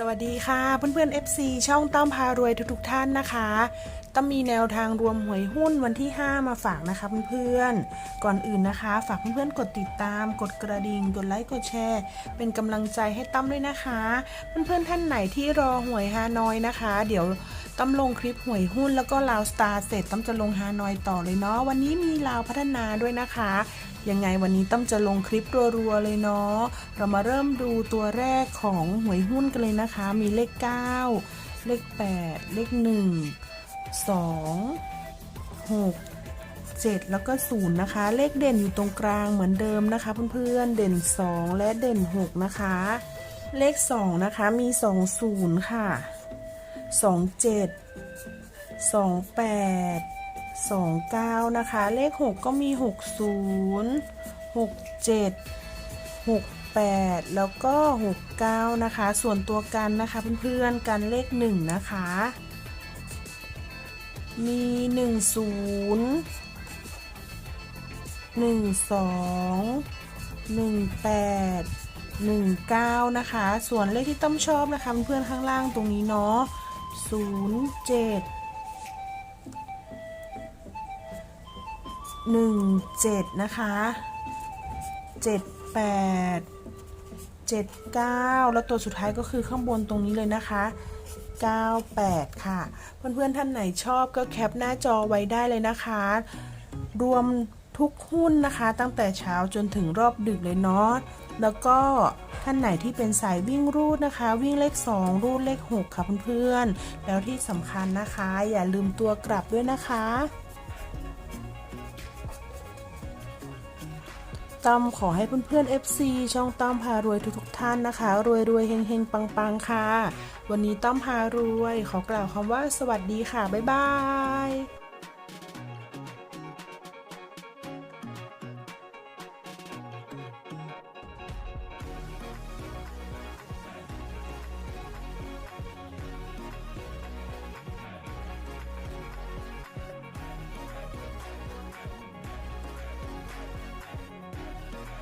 สวัสดีค่ะเพื่อนๆ FC ช่องต้อมพารวยทุกๆท่านนะคะต้อมมีแนวทางรวมหวยหุ้นวันที่ 5 มาฝากนะคะเพื่อนๆก่อนอื่นนะคะ ฝากเพื่อนๆกดติดตาม กดกระดิ่งกดไลค์กดแชร์ เป็นกำลังใจให้ต้อมด้วยนะคะ เพื่อนๆท่านไหนที่รอหวยฮานอยนะคะ เดี๋ยวต้อมลงคลิปหวยหุ้นแล้วก็ลาวสตาร์เสร็จต้อมจะลงฮานอยต่อเลยเนาะวันนี้มีลาวพัฒนาด้วยนะคะ ยังไงวันนี้ต้อมจะลงคลิปรัวๆเลยเนาะ เรามาเริ่มดูตัวแรกของหวยหุ้นกันเลยนะคะ มีเลข 9 เลข 8 เลข 1 2 6 7 แล้วก็ 0 นะคะ เลขเด่นอยู่ตรงกลางเหมือนเดิมนะคะ เพื่อนๆ เด่น 2 และเด่น 6 นะคะ เลข 2 นะคะ มี 2 0 ค่ะ 2 7 2 8 29 นะคะ เลข 6 ก็มี 6 0 6 7 6 8 แล้วก็ 6 9 นะคะ ส่วนตัวกันนะคะเพื่อนๆ กันเลข 1 นะคะ มี 1 0 1 2 1 8 1 9 นะคะ ส่วนเลขที่ต้อมชอบนะคะเพื่อนๆข้างล่างตรงนี้เนาะ0 7หนึ่งเจ็ดนะคะเจ็ดแปดเจ็ดเก้าแล้วตัวสุดท้ายก็คือข้างบนตรงนี้เลยนะคะเก้าแปดค่ะ เพื่อนๆท่านไหนชอบก็แคปหน้าจอไว้ได้เลยนะคะ รวมทุกหุ้นนะคะ ตั้งแต่เช้าจนถึงรอบดึกเลยเนาะแล้วก็ท่านไหนที่เป็นสายวิ่งรูดนะคะ วิ่งเลข 2 รูดเลข 6 ค่ะเพื่อนๆ แล้วที่สำคัญนะคะ อย่าลืมตัวกลับด้วยนะคะ ต้อมขอให้เพื่อนๆ FC ช่องต้อมพารวยทุกๆท่านนะคะ รวยรวยเฮงเฮงปังปังค่ะ วันนี้ต้อมพารวย ขอกล่าวคำว่าสวัสดีค่ะ บ๊ายบาย